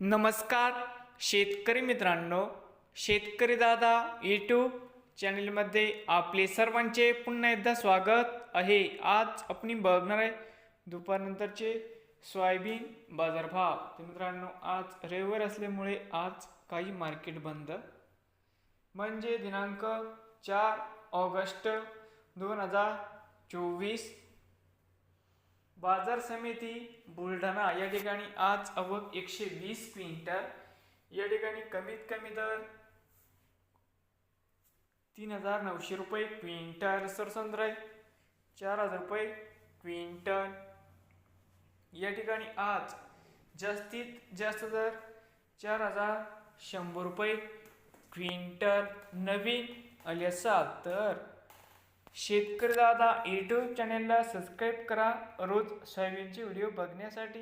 नमस्कार शेतकरी मित्रांनो शेतकरी दादा यूट्यूब चॅनलमध्ये आपले सर्वांचे पुन्हा एकदा स्वागत आहे. आज आपण बघणार आहे दुपारनंतरचे सोयाबीन बाजारभाव. तर मित्रांनो आज रविवार असल्यामुळे आज काही मार्केट बंद. म्हणजे दिनांक चार ऑगस्ट दोन हजार चोवीस बाजार समिती बुलढाणा या ठिकाणी आज आवक एकशे वीस क्विंटल या ठिकाणी कमीत कमी दर तीन हजार नऊशे रुपये क्विंटल सरसंद्रय चार हजार रुपये क्विंटल. या ठिकाणी आज जास्तीत जास्त दर चार हजार शंभर रुपये क्विंटल. नवीन आले तर शेतकरी दादा यूट्यूब चॅनेलला सबस्क्राईब करा. रोज सोयाबीनचे व्हिडिओ बघण्यासाठी.